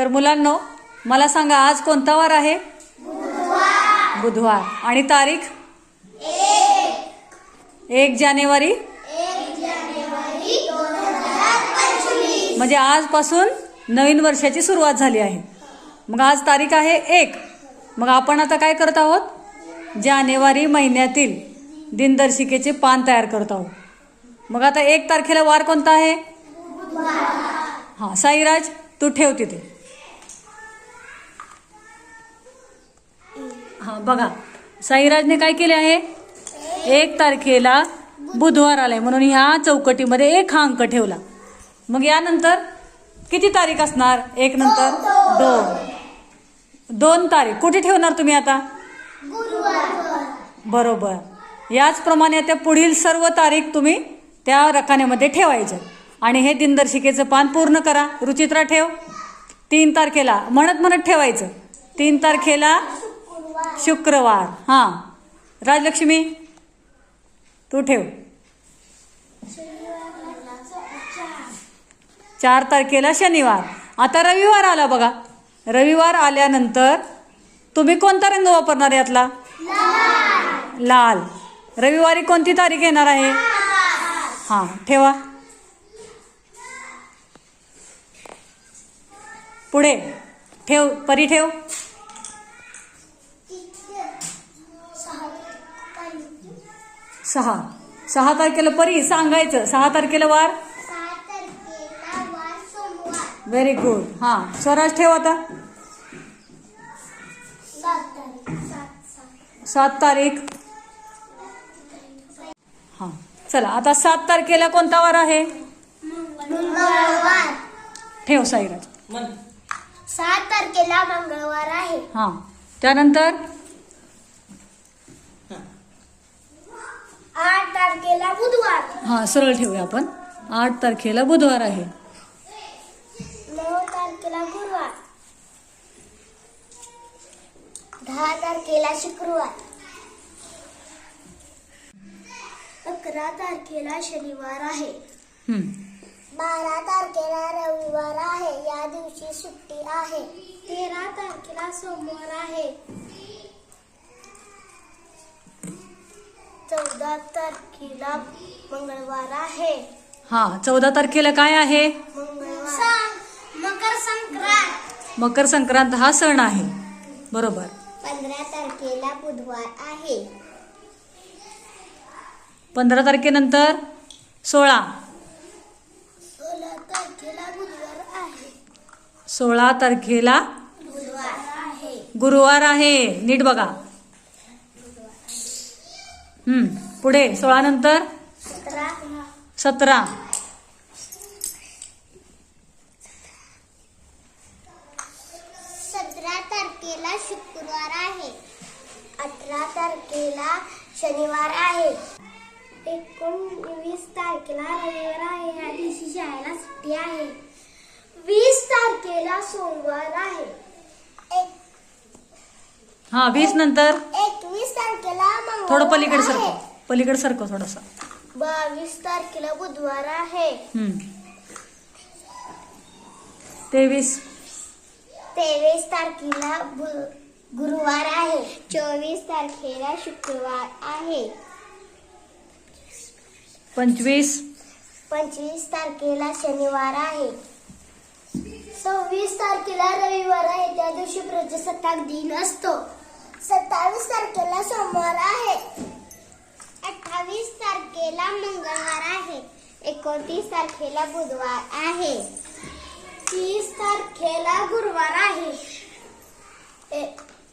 तर मुलांनो मला सांगा आज कोणता वार आहे? बुधवार. आणि तारीख? एक जानेवारी. म्हणजे आजपासून नवीन वर्षाची सुरुवात झाली आहे. मग आज तारीख आहे एक. मग आपण आता काय करत आहोत? जानेवारी महिन्यातील दिनदर्शिकेचे पान तयार करत आहोत. मग आता एक तारखेला वार कोणता आहे? हां साईराज तू ठेव तिथे. हां बघा. साईराजने काय केले आहे? एक तारखेला बुधवार आलाय. म्हणून ह्या चौकटीमध्ये एक हा अंक ठेवला. मग यानंतर किती तारीख असणार? एक नंतर दोन. दोन तारीख. कुठे ठेवणार तुम्ही आता? बरोबर. याचप्रमाणे आता पुढील सर्व तारीख तुम्ही त्या रकान्यामध्ये ठेवायच्या आणि हे दिनदर्शिकेचं पान पूर्ण करा. रुचित्रा ठेव. तीन तारखेला म्हणत म्हणत ठेवायचं. तीन तारखेला शुक्रवार. हां. राजलक्ष्मी तू ठेव. चार तारखेला शनिवार. आता रविवार आला बघा. रविवार आल्यानंतर तुम्ही कोणता रंग वापरणार यातला? लाल. रविवारी कोणती तारीख येणार आहे? हां ठेवा. पुढे. ठेव परी ठेव. सहा. सहा तारखेला परी सांगायचं. सहा तारखेला वार? व्हेरी गुड हां स्वराज ठेव आता. सात तारीख हां चला आता सात तारखेला कोणता वार आहे? ठेव साईराज. सात तारखेला मंगळवार आहे. हां त्यानंतर आठ तारखेला बुधवार हां सरळ ठेवूया आपण. आठ तारखेला बुधवार आहे. नऊ तारखेला गुरुवार. दहा तारखेला शुक्रवार. अकरा तारखेला शनिवार आहे. बारा तारखेला रविवार आहे. या दिवशी सुट्टी आहे. तेरा तारखेला सोमवार आहे. चौदा तारखेला मंगळवार आहे. हां चौदा तारखेला काय आहे? मंगळवार. मकर संक्रांत. मकर संक्रांत हा सण आहे. बरोबर. पंधरा तारखेला बुधवार आहे. पंधरा तारखेनंतर सोळा. सोळा तारखेला बुधवार आहे. सोळा तारखेला गुरुवार आहे. नीट बघा. हं, पुढे सोळा नंतर? सतरा. सतरा तारखेला शुक्रवार आहे. अठरा तारखेला शनिवार आहे. एकोणवीस तारखेला रविवार आहे. या दिवशी शाळेला सुट्टी आहे. वीस तारखेला सोमवार आहे. हा वीस नंतर? थोडं पलीकडे. सरको पलीकडे सरको थोडंसं. बावीस तारखेला बुधवार आहे. तेवीस. तेवीस तारखेला गुरुवार आहे. चोवीस तारखेला शुक्रवार आहे. पंचवीस. पंचवीस तारखेला शनिवार आहे. सव्वीस तारखेला रविवार आहे. त्या दिवशी प्रजासत्ताक दिन असतो. सत्तावीस तारखेला सोमवार आहे अठ्ठावीस तारखेला मंगळवार आहे एकोणतीस तारखेला बुधवार आहे. तीस तारखेला गुरुवार आहे.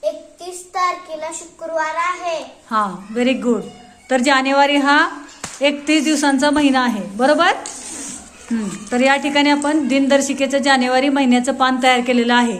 एकतीस तारखेला शुक्रवार आहे. हा व्हेरी गुड तर जानेवारी हा एकतीस दिवसांचा महिना आहे बरोबर? तर या ठिकाणी आपण दिनदर्शिकेचं जानेवारी महिन्याचं पान तयार केलेलं आहे.